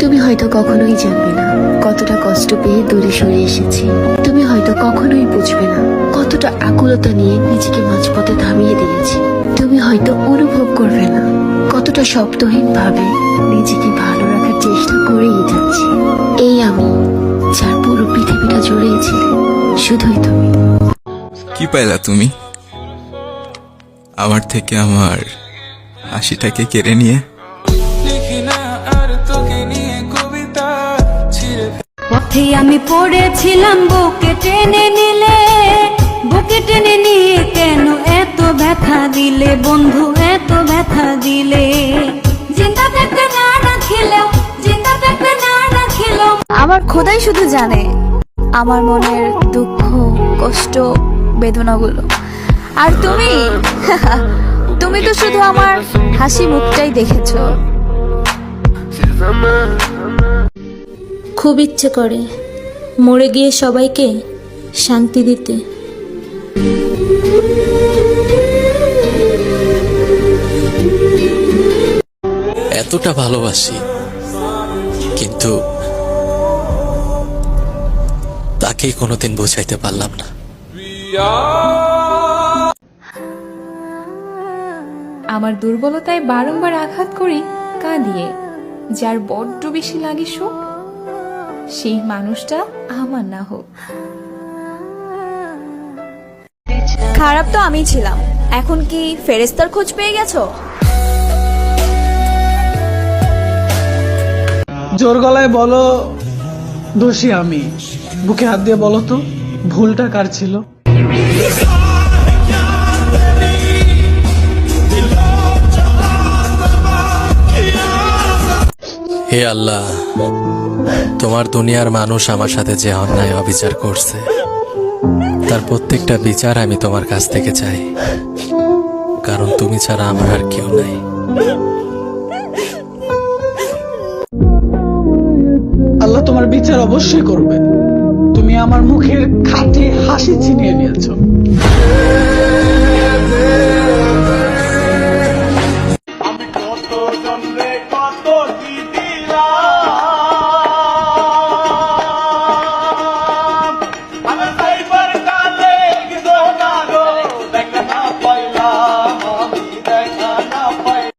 তুমি হয়তো কখনোই জানবে না কতটা কষ্ট পেয়ে দূরে সরে এসেছি। তুমি হয়তো কখনোই বুঝবে না কতটা আকুলতা নিয়ে নিজেকে মাঝপথে থামিয়ে দিয়েছি। তুমি হয়তো অনুভব করবে না কতটা শব্দহীন ভাবে নিজেকে ভালো রাখার চেষ্টা করেই যাচ্ছি। এই আমি, যার পুরো পৃথিবীটা জুড়েই ছিলে, শুধুই তুমি। কি পাইলা তুমি? আমার থেকে আমার হাসিটাকে কেড়ে নিয়ে? পথে আমি পড়েছিলাম বুকে টেনে নিলে, বুকে টেনে নিয়ে কেন এত ব্যথা দিলে? বন্ধু, এত ব্যথা দিলে। জিন্দা থাকতে না জিন্দা থাকতে না আমার খোদাই শুধু জানে আমার মনের দুঃখ, কষ্ট, বেদনাগুলো। আর তুমি? তুমি তো শুধু আমার হাসি মুখটাই দেখেছ। খুব ইচ্ছে করে মরে গিয়ে সবাইকে শান্তি দিতে। এতটা ভালোবাসি কিন্তু তাকেই কোনোদিন বোঝাইতে পারলাম না। আমার দুর্বলতায় বারংবার আঘাত করি কাঁদিয়ে যার বড্ড বেশি লাগে শোক সেই মানুষটা আমার না হোক। খারাপ তো আমি ছিলাম। এখন কি ফেরেস্তার খোঁজ পেয়ে গেছো? জোর গলায় বলো দোষী আমি। বুকে হাত দিয়ে বলো তো ভুলটা কার ছিল? হে আল্লাহ তোমার দুনিয়ার মানুষ আমার সাথে যে অন্যায় অবিচার করছে, তার প্রত্যেকটা বিচার আমি তোমার কাছ থেকে চাই। কারণ তুমি ছাড়া আমার আর কেউ নাই। আল্লাহ তোমার বিচার অবশ্যই করবে তুমি আমার মুখের খাটে হাসি ছিনিয়ে নিয়েছো।